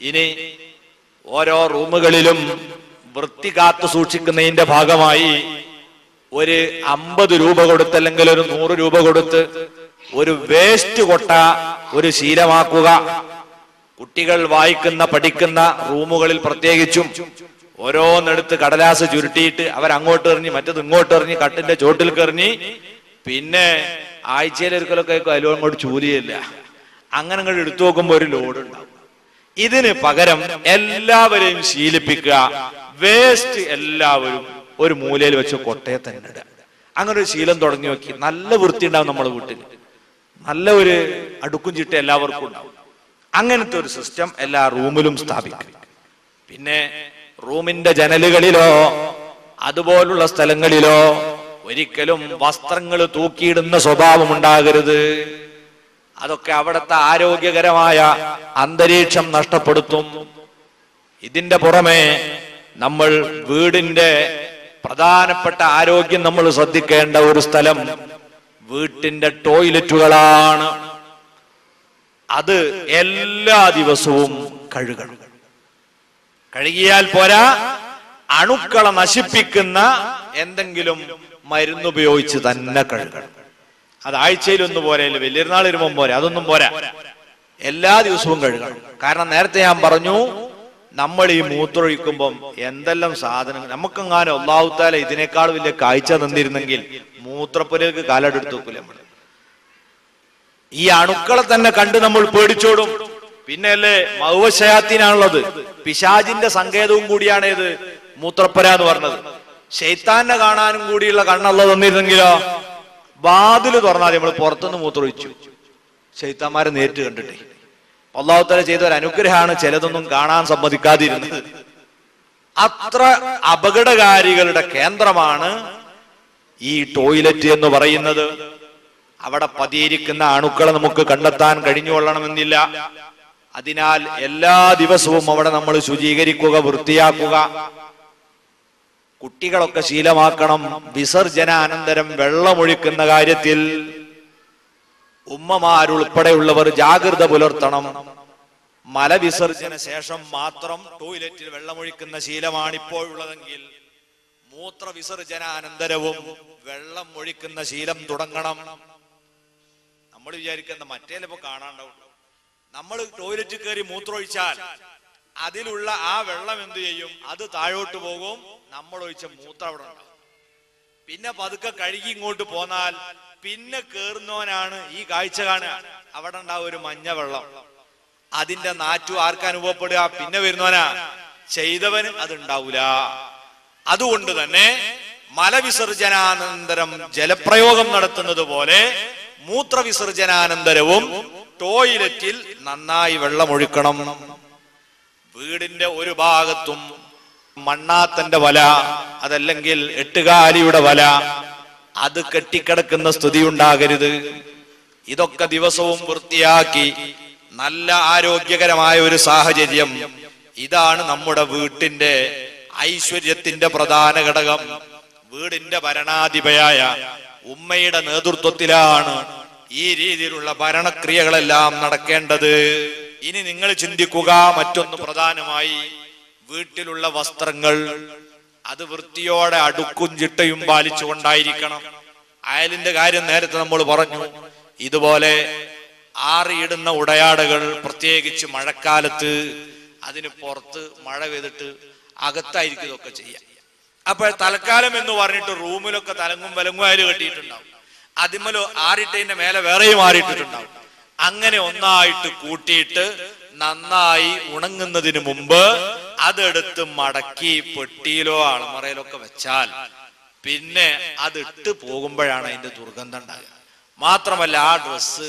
ഇനി ഓരോ റൂമുകളിലും വൃത്തി കാത്തു സൂക്ഷിക്കുന്നതിന്റെ ഭാഗമായി ഒരു അമ്പത് രൂപ കൊടുത്ത് അല്ലെങ്കിൽ ഒരു നൂറ് രൂപ കൊടുത്ത് ഒരു വേസ്റ്റ് കൊട്ട ഒരു ശീലമാക്കുക. കുട്ടികൾ വായിക്കുന്ന പഠിക്കുന്ന റൂമുകളിൽ പ്രത്യേകിച്ചും ഓരോന്നെടുത്ത് കടലാസ് ചുരുട്ടിയിട്ട് അവരങ്ങോട്ട് എറിഞ്ഞ് മറ്റത് ഇങ്ങോട്ട് എറിഞ്ഞ് കട്ടിന്റെ ചോട്ടിൽ കെറിഞ്ഞ് പിന്നെ ആഴ്ചയിൽ ഒരിക്കലൊക്കെ അതിലും അങ്ങോട്ട് ചൂലിയില്ല. അങ്ങനെ അങ്ങോട്ട് എടുത്തു നോക്കുമ്പോൾ ഒരു ലോഡ് ഉണ്ടാവും. ഇതിന് പകരം എല്ലാവരെയും ശീലിപ്പിക്കുക. വേസ്റ്റ് എല്ലാവരും ഒരു മൂലയിൽ വെച്ച് കൊട്ടയെ തന്നെ ഇടുക. അങ്ങനെ ഒരു ശീലം തുടങ്ങി നോക്കി. നല്ല വൃത്തി ഉണ്ടാവും നമ്മുടെ വീട്ടിൽ നല്ല ഒരു അടുക്കും ചിട്ട എല്ലാവർക്കും ഉണ്ടാവും. അങ്ങനത്തെ ഒരു സിസ്റ്റം എല്ലാ റൂമിലും സ്ഥാപിക്കും. പിന്നെ റൂമിന്റെ ജനലുകളിലോ അതുപോലുള്ള സ്ഥലങ്ങളിലോ ഒരിക്കലും വസ്ത്രങ്ങൾ തൂക്കിയിടുന്ന സ്വഭാവം ഉണ്ടാകരുത്. അതൊക്കെ അവിടുത്തെ ആരോഗ്യകരമായ അന്തരീക്ഷം നഷ്ടപ്പെടുത്തും. ഇതിന്റെ പുറമെ നമ്മൾ വീടിന്റെ പ്രധാനപ്പെട്ട ആരോഗ്യം നമ്മൾ ശ്രദ്ധിക്കേണ്ട ഒരു സ്ഥലം വീട്ടിന്റെ ടോയ്ലറ്റുകളാണ്. അത് എല്ലാ ദിവസവും കഴുകണം. കഴുകിയാൽ പോരാ അണുക്കളെ നശിപ്പിക്കുന്ന എന്തെങ്കിലും മരുന്നുപയോഗിച്ച് തന്നെ കഴുകണം. അത് ആഴ്ചയിൽ ഒന്ന് പോരെ വലിയൊരുനാൾ വരുമ്പം പോരെ അതൊന്നും പോരാ. എല്ലാ ദിവസവും കഴുകണം. കാരണം നേരത്തെ ഞാൻ പറഞ്ഞു നമ്മൾ ഈ മൂത്രൊഴിക്കുമ്പം എന്തെല്ലാം സാധനങ്ങൾ നമുക്കെങ്ങാനും ഒന്നാവുത്താല ഇതിനേക്കാൾ വലിയ കാഴ്ച തന്നിരുന്നെങ്കിൽ മൂത്രപ്പുരക്ക് കാലെടുത്ത് വെക്കില്ല നമ്മൾ ഈ അണുക്കളെ തന്നെ കണ്ട് നമ്മൾ പേടിച്ചോടും. പിന്നെ അല്ലേ മൗവശയാത്തിനാണുള്ളത് പിശാജിന്റെ സങ്കേതവും കൂടിയാണ് ഇത് മൂത്രപ്പുര എന്ന് പറഞ്ഞത്. ശൈത്താനെ കാണാനും കൂടിയുള്ള കണ്ണുള്ളത് തന്നിരുന്നെങ്കിലോ? വാതിൽ തുറന്നാൽ നമ്മൾ പുറത്തുനിന്ന് മൂത്രമൊഴിച്ചു ചൈത്താന്മാരെ നേരിട്ട് കണ്ടിട്ടേ. അള്ളാഹുത്തല ചെയ്ത ഒരു അനുഗ്രഹമാണ് ചിലതൊന്നും കാണാൻ സമ്മതിക്കാതിരുന്നത്. അത്ര അപകടകാരികളുടെ കേന്ദ്രമാണ് ഈ ടോയ്ലറ്റ് എന്ന് പറയുന്നത്. അവിടെ പതിയിരിക്കുന്ന അണുക്കളെ നമുക്ക് കണ്ടെത്താൻ കഴിഞ്ഞുകൊള്ളണമെന്നില്ല. അതിനാൽ എല്ലാ ദിവസവും അവിടെ നമ്മൾ ശുചീകരിക്കുക വൃത്തിയാക്കുക. കുട്ടികളൊക്കെ ശീലമാക്കണം. വിസർജന അനന്തരം വെള്ളമൊഴിക്കുന്ന കാര്യത്തിൽ ഉമ്മമാരുൾപ്പെടെയുള്ളവർ ജാഗ്രത പുലർത്തണം. മലവിസർജന ശേഷം മാത്രം ടോയ്ലറ്റിൽ വെള്ളമൊഴിക്കുന്ന ശീലമാണ് ഇപ്പോഴുള്ളതെങ്കിൽ മൂത്രവിസർജനാനന്തരവും വെള്ളം ഒഴിക്കുന്ന ശീലം തുടങ്ങണം. നമ്മൾ വിചാരിക്കുന്ന മറ്റേലിപ്പോ കാണാണ്ടാവും. നമ്മൾ ടോയ്ലറ്റിൽ കയറി മൂത്രമൊഴിച്ചാൽ അതിലുള്ള ആ വെള്ളം എന്തു ചെയ്യും? അത് താഴോട്ട് പോകും. നമ്മൾ ഒഴിച്ച മൂത്രം അവിടെ ഉണ്ടാവും. പിന്നെ പതുക്കെ കഴുകി ഇങ്ങോട്ട് പോന്നാൽ പിന്നെ കേറുന്നവനാണ് ഈ കാഴ്ച കാണുക. അവിടെ ഉണ്ടാവും ഒരു മഞ്ഞ വെള്ളം. അതിന്റെ നാറ്റു ആർക്ക് അനുഭവപ്പെടുക? പിന്നെ വരുന്നവനാ. ചെയ്തവന് അത് ഉണ്ടാവൂല. അതുകൊണ്ട് തന്നെ മലവിസർജനാനന്തരം ജലപ്രയോഗം നടത്തുന്നത് പോലെ മൂത്രവിസർജനാനന്തരവും ടോയ്ലറ്റിൽ നന്നായി വെള്ളം വെള്ളമൊഴുക്കണം വീടിന്റെ ഒരു ഭാഗത്തും മണ്ണാത്തന്റെ വല അതല്ലെങ്കിൽ എട്ടുകാലിയുടെ വല. അത് കെട്ടിക്കിടക്കുന്ന സ്ഥിതി ഉണ്ടാകരുത്. ഇതൊക്കെ ദിവസവും വൃത്തിയാക്കി നല്ല ആരോഗ്യകരമായ ഒരു സാഹചര്യം. ഇതാണ് നമ്മുടെ വീട്ടിന്റെ ഐശ്വര്യത്തിന്റെ പ്രധാന ഘടകം. വീടിന്റെ ഭരണാധിപയായ ഉമ്മയുടെ നേതൃത്വത്തിലാണ് ഈ രീതിയിലുള്ള ഭരണക്രിയകളെല്ലാം നടക്കേണ്ടത്. ഇനി നിങ്ങൾ ചിന്തിക്കുക മറ്റൊന്ന് പ്രധാനമായി വീട്ടിലുള്ള വസ്ത്രങ്ങൾ അത് വൃത്തിയോടെ അടുക്കും ചിട്ടയും പാലിച്ചുകൊണ്ടായിരിക്കണം. അയലിന്റെ കാര്യം നേരത്തെ നമ്മൾ പറഞ്ഞു ഇതുപോലെ ആറിയിടുന്ന ഉടയാടകൾ പ്രത്യേകിച്ച് മഴക്കാലത്ത് അതിന് പുറത്ത് മഴ പെയ്തിട്ട് അകത്തായിരിക്കും ഇതൊക്കെ ചെയ്യാം. അപ്പോൾ തൽക്കാലം എന്ന് പറഞ്ഞിട്ട് റൂമിലൊക്കെ തലങ്ങും വിലങ്ങും അയൽ കെട്ടിയിട്ടുണ്ടാവും. അതിമലോ ആറിട്ടതിന്റെ മേലെ വേറെയും ആറിയിട്ടിട്ടുണ്ടാവും. അങ്ങനെ ഒന്നായിട്ട് കൂട്ടിയിട്ട് നന്നായി ഉണങ്ങുന്നതിന് മുമ്പ് അതെടുത്ത് മടക്കി പെട്ടിയിലോ അളമറയിലോ ഒക്കെ വെച്ചാൽ പിന്നെ അത് ഇട്ട് പോകുമ്പോഴാണ് അതിന്റെ ദുർഗന്ധം ഉണ്ടാകുക. മാത്രമല്ല ആ ഡ്രസ്സ്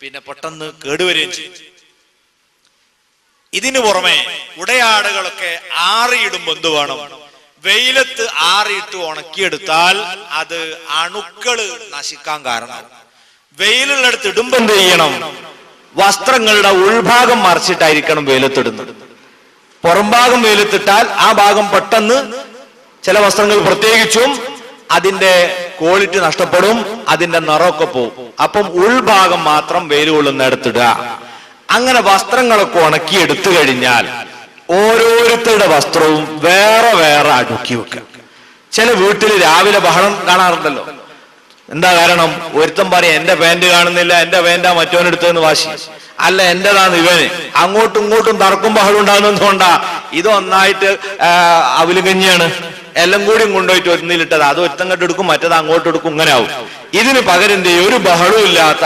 പിന്നെ പെട്ടെന്ന് കേടുവരികയും ചെയ്യും. ഇതിനു പുറമെ ഉടയാടുകളൊക്കെ ആറിയിടുമ്പോ എന്ത് വേണം? വെയിലത്ത് ആറിയിട്ട് ഉണക്കിയെടുത്താൽ അത് അണുക്കൾ നശിക്കാൻ കാരണം വെയിലുള്ളിടത്ത് ഇടുമ്പോ എന്ത് ചെയ്യണം? വസ്ത്രങ്ങളുടെ ഉൾഭാഗം മറിച്ചിട്ടായിരിക്കണം വെയിലത്തിടുന്നത്. പുറംഭാഗം വെയിലത്തിട്ടാൽ ആ ഭാഗം പെട്ടെന്ന് ചില വസ്ത്രങ്ങൾ പ്രത്യേകിച്ചും അതിന്റെ ക്വാളിറ്റി നഷ്ടപ്പെടും അതിന്റെ നിറമൊക്കെ പോകും അപ്പം ഉൾഭാഗം മാത്രം വെയിൽ കൊള്ളുന്നിടത്തിടുക അങ്ങനെ വസ്ത്രങ്ങളൊക്കെ ഉണക്കി എടുത്തു കഴിഞ്ഞാൽ ഓരോരുത്തരുടെ വസ്ത്രവും വേറെ വേറെ അടുക്കി വെക്കുക. ചില വീട്ടിൽ രാവിലെ ബഹളം കാണാറുണ്ടല്ലോ. എന്താ കാരണം? ഒരുത്തം പറയും എന്റെ പാന്റ് കാണുന്നില്ല എന്റെ പാന്റാ മറ്റോനെടുത്തെന്ന് വാശി. അല്ല എന്റേതാണ് ഇവന്? അങ്ങോട്ടും ഇങ്ങോട്ടും തർക്കം ബഹളം ഉണ്ടാകുന്നതുകൊണ്ടാ. ഇത് ഒന്നായിട്ട് ആ, അവലുകഞ്ഞിയാണ് എല്ലാം കൂടിയും കൊണ്ടുപോയിട്ട് ഒന്നിലിട്ടത് അത് ഒരുത്തങ്ങോട്ട് എടുക്കും മറ്റത് അങ്ങോട്ട് എടുക്കും ഇങ്ങനെ ആവും. ഇതിന് പകരന്റെ ഒരു ബഹളവും ഇല്ലാത്ത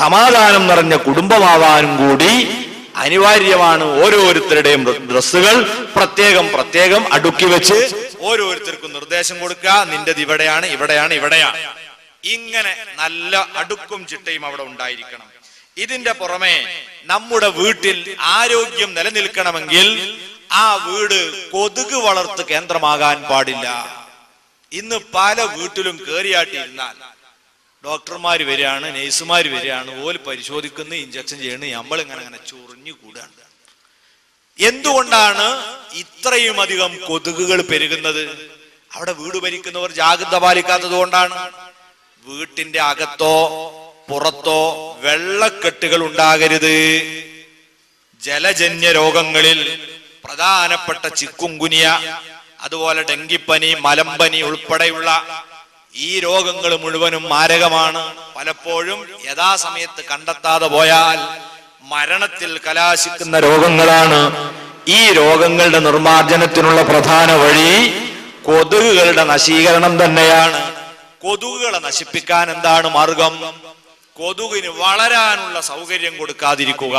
സമാധാനം നിറഞ്ഞ കുടുംബമാവാനും കൂടി അനിവാര്യമാണ് ഓരോരുത്തരുടെയും ഡ്രസ്സുകൾ. പ്രത്യേകം പ്രത്യേകം അടുക്കി വെച്ച് ഓരോരുത്തർക്കും നിർദ്ദേശം കൊടുക്കുക. നിന്റേത് ഇവിടെയാണ് ഇവിടെയാണ് ഇവിടെയാണ്. ഇങ്ങനെ നല്ല അടുക്കും ചിട്ടയും അവിടെ ഉണ്ടായിരിക്കണം. ഇതിന്റെ പുറമെ നമ്മുടെ വീട്ടിൽ ആരോഗ്യം നിലനിൽക്കണമെങ്കിൽ ആ വീട് കൊതുക് വളർത്ത് കേന്ദ്രമാകാൻ പാടില്ല. ഇന്ന് പല വീട്ടിലും കേറിയാട്ടിയിരുന്നാൽ ഡോക്ടർമാർ വരികയാണ് നഴ്സുമാർ വരികയാണ് ഓൽ പരിശോധിക്കുന്നു ഇഞ്ചക്ഷൻ ചെയ്യുന്നു നമ്മൾ ഇങ്ങനെ അങ്ങനെ ചൊറിഞ്ഞു കൂടാണ്. എന്തുകൊണ്ടാണ് ഇത്രയും അധികം കൊതുകുകൾ പെരുകുന്നത്? അവിടെ വീട് ഭരിക്കുന്നവർ ജാഗ്രത പാലിക്കാത്തത് കൊണ്ടാണ്. വീട്ടിന്റെ അകത്തോ പുറത്തോ വെള്ളക്കെട്ടുകൾ ഉണ്ടാകരുത്. ജലജന്യ രോഗങ്ങളിൽ പ്രധാനപ്പെട്ട ചിക്കുങ്കുനിയ അതുപോലെ ഡെങ്കിപ്പനി മലമ്പനി ഉൾപ്പെടെയുള്ള ഈ രോഗങ്ങൾ മുഴുവനും മാരകമാണ്. പലപ്പോഴും യഥാസമയത്ത് കണ്ടെത്താതെ പോയാൽ മരണത്തിൽ കലാശിക്കുന്ന രോഗങ്ങളാണ്. ഈ രോഗങ്ങളുടെ നിർമാർജനത്തിനുള്ള പ്രധാന വഴി കൊതുകുകളുടെ നശീകരണം തന്നെയാണ്. കൊതുകുകളെ നശിപ്പിക്കാൻ എന്താണ് മാർഗം? കൊതുകിന് വളരാനുള്ള സൗകര്യം കൊടുക്കാതിരിക്കുക.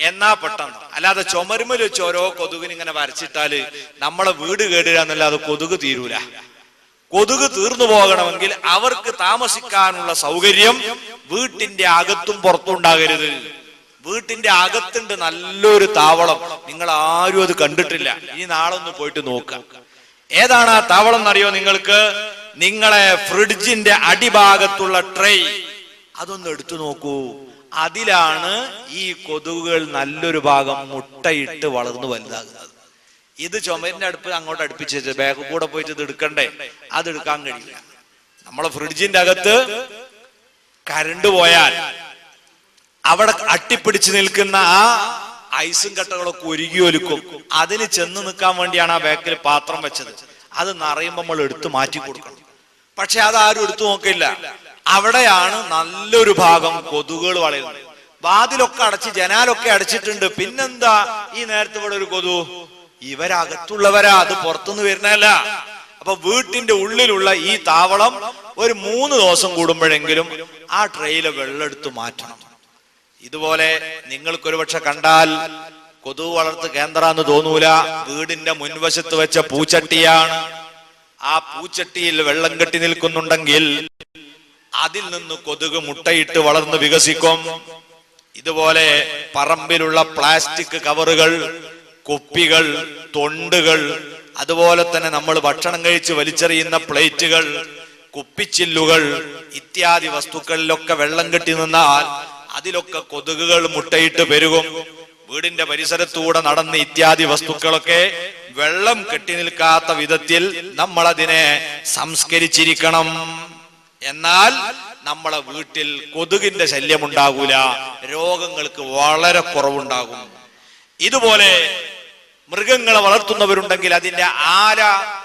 എന്നാ പെട്ടെന്ന്? അല്ലാതെ ചുമരുമൽ വെച്ച് ഓരോ കൊതുകിന് ഇങ്ങനെ വരച്ചിട്ടാൽ നമ്മളെ വീട് കേടുക എന്നല്ലാതെ കൊതുക് തീരൂല. കൊതുക് തീർന്നു പോകണമെങ്കിൽ അവർക്ക് താമസിക്കാനുള്ള സൗകര്യം വീട്ടിന്റെ അകത്തും പുറത്തും ഉണ്ടാകരുത്. വീട്ടിന്റെ അകത്തുണ്ട് നല്ലൊരു താവളം. നിങ്ങൾ ആരും അത് കണ്ടിട്ടില്ല. ഇനി നാളെ ഒന്ന് പോയിട്ട് നോക്കുക. ഏതാണ് ആ താവളം എന്നറിയോ നിങ്ങൾക്ക്? നിങ്ങളെ ഫ്രിഡ്ജിന്റെ അടിഭാഗത്തുള്ള ട്രേ. അതൊന്ന് എടുത്തു നോക്കൂ. അതിലാണ് ഈ കൊതുകുകൾ നല്ലൊരു ഭാഗം മുട്ടയിട്ട് വളർന്നു വലുതാകുന്നത്. ഇത് ചുമരിന്റെ അടുപ്പ് അങ്ങോട്ട് അടുപ്പിച്ച് ബാഗ് കൂടെ പോയിട്ട് ഇത് എടുക്കണ്ടേ? അത് എടുക്കാൻ കഴിയില്ല. നമ്മളെ ഫ്രിഡ്ജിന്റെ അകത്ത് കരണ്ട് പോയാൽ അവിടെ അട്ടിപ്പിടിച്ച് നിൽക്കുന്ന ആ ഐസും കട്ടകളൊക്കെ ഒരുകി ഒലുക്കും അതിന് ചെന്ന് നിൽക്കാൻ വേണ്ടിയാണ് ആ ബാക്കിൽ പാത്രം വെച്ചത്. അത് നിറയുമ്പോൾ നമ്മൾ എടുത്തു മാറ്റി കൊടുക്കണം. പക്ഷെ അതാരും എടുത്തു നോക്കില്ല. അവിടെയാണ് നല്ലൊരു ഭാഗം കൊതുകുകൾ വളരുന്നത് വാതിലൊക്കെ അടച്ച് ജനാലൊക്കെ അടച്ചിട്ടുണ്ട്. പിന്നെന്താ? ഈ നേരത്തെ ഇവിടെ ഒരു കൊതു. ഇവരകത്തുള്ളവരാ അത് പുറത്തുനിന്ന് വരുന്നല്ല അപ്പൊ വീട്ടിന്റെ ഉള്ളിലുള്ള ഈ താവളം ഒരു മൂന്ന് ദിവസം കൂടുമ്പോഴെങ്കിലും ആ ട്രെയിലെ വെള്ളെടുത്ത് മാറ്റണം. ഇതുപോലെ നിങ്ങൾക്കൊരു പക്ഷെ കണ്ടാൽ കൊതു വളർത്ത് കേന്ദ്രാന്ന് തോന്നൂല. വീടിന്റെ മുൻവശത്ത് വെച്ച പൂച്ചട്ടിയാണ്. ആ പൂച്ചട്ടിയിൽ വെള്ളം കെട്ടി നിൽക്കുന്നുണ്ടെങ്കിൽ അതിൽ നിന്ന് കൊതുക് മുട്ടയിട്ട് വളർന്ന് വികസിക്കും. ഇതുപോലെ പറമ്പിലുള്ള പ്ലാസ്റ്റിക് കവറുകൾ കുപ്പികൾ തൊണ്ടുകൾ അതുപോലെ തന്നെ നമ്മൾ ഭക്ഷണം കഴിച്ച് വലിച്ചെറിയുന്ന പ്ലേറ്റുകൾ കുപ്പിച്ചില്ലുകൾ ഇത്യാദി വസ്തുക്കളിലൊക്കെ വെള്ളം കെട്ടി നിന്നാൽ അതിലൊക്കെ കൊതുകുകൾ മുട്ടയിട്ട് പെരുകും. വീടിന്റെ പരിസരത്തൂടെ നടന്ന ഇത്യാദി വസ്തുക്കളൊക്കെ വെള്ളം കെട്ടി നിൽക്കാത്ത വിധത്തിൽ നമ്മൾ അതിനെ സംസ്കരിച്ചിരിക്കണം. എന്നാൽ നമ്മളെ വീട്ടിൽ കൊതുകിന്റെ ശല്യം ഉണ്ടാകൂല രോഗങ്ങൾക്ക് വളരെ കുറവുണ്ടാകും. ഇതുപോലെ മൃഗങ്ങളെ വളർത്തുന്നവരുണ്ടെങ്കിൽ അതിന്റെ ആര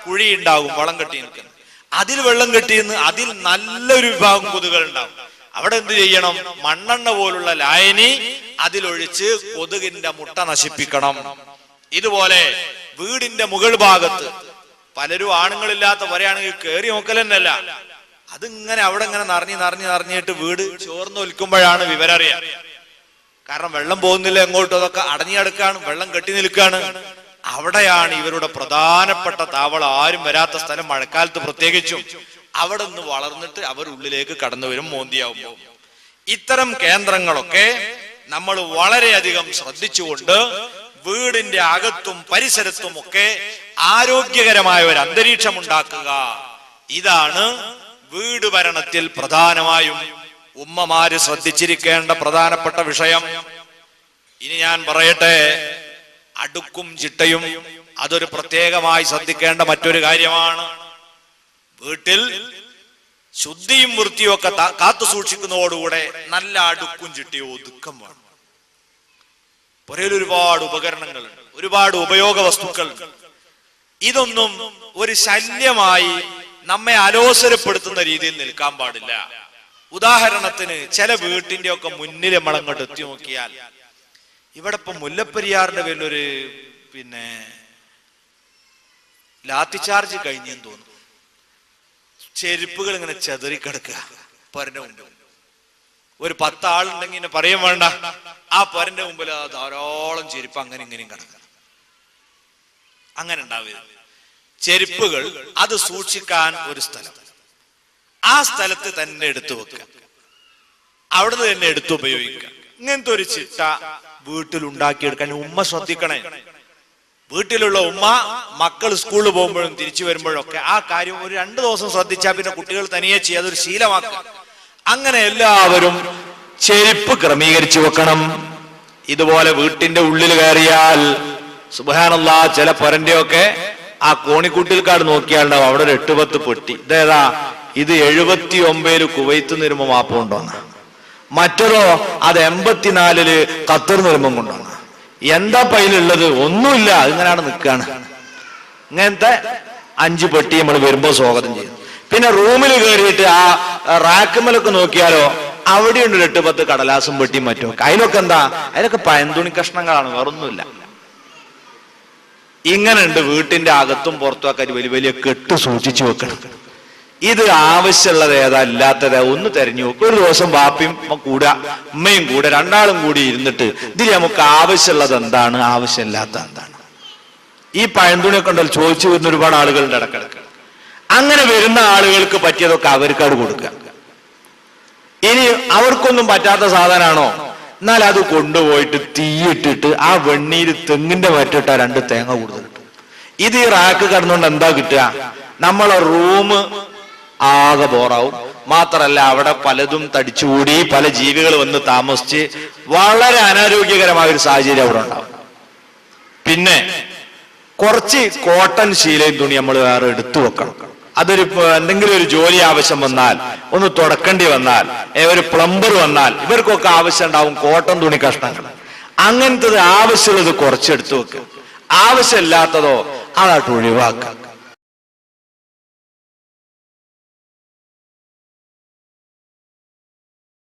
കുഴി ഉണ്ടാകും വളം കെട്ടി നിൽക്കുന്നത്. അതിൽ വെള്ളം കെട്ടിയെന്ന് അതിൽ നല്ലൊരു വിഭാഗം കൊതുകൾ ഉണ്ടാവും അവിടെ എന്ത് ചെയ്യണം? മണ്ണെണ്ണ പോലുള്ള ലായനി അതിലൊഴിച്ച് കൊതുകിന്റെ മുട്ട നശിപ്പിക്കണം. ഇതുപോലെ വീടിന്റെ മുകൾ ഭാഗത്ത് പലരും ആണുങ്ങളില്ലാത്ത വരെയാണെങ്കിൽ കയറി നോക്കലെന്നല്ല. അതിങ്ങനെ അവിടെ ഇങ്ങനെ നിറഞ്ഞ് നിറഞ്ഞ് നിറഞ്ഞിട്ട് വീട് വിവരം അറിയാം കാരണം വെള്ളം പോകുന്നില്ല എങ്ങോട്ടും അതൊക്കെ അടഞ്ഞു കിടക്കാണ് വെള്ളം കെട്ടി നിൽക്കുകയാണ് അവിടെയാണ് ഇവരുടെ പ്രധാനപ്പെട്ട താവളം. ആരും വരാത്ത സ്ഥലം മഴക്കാലത്ത് പ്രത്യേകിച്ചും. അവിടെ നിന്ന് വളർന്നിട്ട് അവർ ഉള്ളിലേക്ക് കടന്നു വരും മോന്തിയാവുമ്പോൾ. ഇത്തരം കേന്ദ്രങ്ങളൊക്കെ നമ്മൾ വളരെയധികം ശ്രദ്ധിച്ചുകൊണ്ട് വീടിന്റെ അകത്തും പരിസരത്തും ഒക്കെ ആരോഗ്യകരമായ ഒരു അന്തരീക്ഷം ഉണ്ടാക്കുക. ഇതാണ് വീട് ഭരണത്തിൽ പ്രധാനമായും ഉമ്മമാര് ശ്രദ്ധിച്ചിരിക്കേണ്ട പ്രധാനപ്പെട്ട വിഷയം. ഇനി ഞാൻ പറയട്ടെ അടുക്കും ചിട്ടയും അതൊരു പ്രത്യേകമായി ശ്രദ്ധിക്കേണ്ട മറ്റൊരു കാര്യമാണ്. വീട്ടിൽ ശുദ്ധിയും വൃത്തിയും ഒക്കെ കാത്തു സൂക്ഷിക്കുന്നതോടുകൂടെ നല്ല അടുക്കും ചിട്ടയും ഒതുക്കം വേണം. പുരയിൽ ഒരുപാട് ഉപകരണങ്ങളുണ്ട് ഒരുപാട് ഉപയോഗ വസ്തുക്കളുണ്ട്. ഇതൊന്നും ഒരു ശല്യമായി നമ്മെ അലോസരപ്പെടുത്തുന്ന രീതിയിൽ നിൽക്കാൻ പാടില്ല. ഉദാഹരണത്തിന് ചില വീട്ടിന്റെ ഒക്കെ മുന്നിൽ നമ്മളങ്ങോട്ട് എത്തി നോക്കിയാൽ ഇവിടെ ഇപ്പൊ മുല്ലപ്പെരിയാറിന്റെ പേരിലൊരു പിന്നെ ലാത്തി ചാർജ് കഴിഞ്ഞെന്ന് തോന്നുന്നു. ചെരുപ്പുകൾ ഇങ്ങനെ ചെതറിക്കിടക്കുക പൊരന്റെ മുമ്പിൽ. ഒരു പത്ത് ആളുണ്ടെങ്കിൽ ഇങ്ങനെ പറയും വേണ്ട. ആ പൊരന്റെ മുമ്പിൽ ധാരാളം ചെരുപ്പ് അങ്ങനെ ഇങ്ങനെയും കിടക്കുക അങ്ങനെ ഉണ്ടാവരുത്. ചെരുപ്പുകൾ അത് സൂക്ഷിക്കാൻ ഒരു സ്ഥലം. ആ സ്ഥലത്ത് തന്നെ എടുത്തു വെക്കുക. അവിടുന്ന് തന്നെ എടുത്തു ഉപയോഗിക്കുക. ഇങ്ങനത്തെ ഒരു ചിട്ട വീട്ടിൽ ഉണ്ടാക്കിയെടുക്കാൻ ഉമ്മ ശ്രദ്ധിക്കണേ. വീട്ടിലുള്ള ഉമ്മ മക്കൾ സ്കൂളിൽ പോകുമ്പോഴും തിരിച്ചു വരുമ്പോഴും ഒക്കെ ആ കാര്യം ഒരു രണ്ടു ദിവസം ശ്രദ്ധിച്ചാൽ പിന്നെ കുട്ടികൾ തനിയെ ചെയ്യുക അതൊരു ശീലമാക്കുക. അങ്ങനെ എല്ലാവരും ചെരുപ്പ് ക്രമീകരിച്ചു വെക്കണം. ഇതുപോലെ വീട്ടിന്റെ ഉള്ളിൽ കയറിയാൽ സുബാനുള്ള ചില പൊരന്റെയൊക്കെ ആ കോണിക്കൂട്ടിൽക്കാട് നോക്കിയാലുണ്ടാവും. അവിടെ ഒരു എട്ട് പത്ത് പൊട്ടി. ഇതേതാ ഇത് എഴുപത്തി ഒമ്പതിൽ കുവൈത്ത് നിർമ്മം കൊണ്ടുവന്ന. മറ്റൊരോ അത് എൺപത്തിനാലിൽ ഖത്തർ നിർമ്മം കൊണ്ടുവന്ന. എന്താ പൈലുള്ളത്? ഒന്നുമില്ല. ഇങ്ങനെയാണ് നിൽക്കുകയാണ് ഇങ്ങനത്തെ അഞ്ച് പെട്ടി നമ്മൾ വരുമ്പോൾ സ്വാഗതം ചെയ്യും. പിന്നെ റൂമിൽ കയറിയിട്ട് ആ റാക്കുമലൊക്കെ നോക്കിയാലോ അവിടെ ഉണ്ട് എട്ട് പത്ത് കടലാസും പെട്ടിയും മറ്റും അതിലൊക്കെ എന്താ? അതിലൊക്കെ പയന്തുണി കഷ്ണങ്ങളാണ് വേറൊന്നുമില്ല. ഇങ്ങനെ ഉണ്ട് വീട്ടിന്റെ അകത്തും പുറത്തും ഒക്കെ വലിയ വലിയ കെട്ട് സൂക്ഷിച്ചു വെക്കണം. ഇത് ആവശ്യമുള്ളത് ഏതാ ഇല്ലാത്തത് ഒന്ന് തെരഞ്ഞു നോക്കും. ഒരു ദിവസം വാപ്പയും കൂടെ അമ്മയും കൂടെ രണ്ടാളും കൂടി ഇരുന്നിട്ട് ഇതിൽ നമുക്ക് ആവശ്യമുള്ളത് എന്താണ്? ആവശ്യമില്ലാത്ത എന്താണ്? ഈ പഴന്തുണിയൊക്കെ ഉണ്ടല്ലോ ചോദിച്ചു വരുന്ന ഒരുപാട് ആളുകളുടെ ഇടക്കിടക്ക്. അങ്ങനെ വരുന്ന ആളുകൾക്ക് പറ്റിയതൊക്കെ അവർക്കത് കൊടുക്കുക ഇനി അവർക്കൊന്നും പറ്റാത്ത സാധനമാണോ എന്നാൽ അത് കൊണ്ടുപോയിട്ട് തീയിട്ടിട്ട് ആ വെണ്ണീര് തെങ്ങിന്റെ മറ്റിട്ട രണ്ട് തേങ്ങ കൂടുതൽ കിട്ടും ഇത് ഈ റാക്ക് കടന്നുകൊണ്ട് എന്താ കിട്ടുക? നമ്മളെ റൂം ആകെ ബോറാവും. മാത്രല്ല അവിടെ പലതും തടിച്ചുകൂടി പല ജീവികൾ വന്ന് താമസിച്ച് വളരെ അനാരോഗ്യകരമായ ഒരു സാഹചര്യം അവിടെ ഉണ്ടാവും. പിന്നെ കുറച്ച് കോട്ടൺ ശീലയും തുണി നമ്മൾ വേറെ എടുത്തു വെക്കണം. അതൊരു എന്തെങ്കിലും ഒരു ജോലി ആവശ്യം വന്നാൽ ഒന്ന് തുടക്കേണ്ടി വന്നാൽ ഒരു പ്ലംബർ വന്നാൽ ഇവർക്കൊക്കെ ആവശ്യം ഉണ്ടാവും കോട്ടൺ തുണി കഷ്ണങ്ങൾ. അങ്ങനത്തത് ആവശ്യമുള്ളത് കുറച്ചെടുത്തു വെക്കുക ആവശ്യമില്ലാത്തതോ അതായിട്ട് ഒഴിവാക്കുക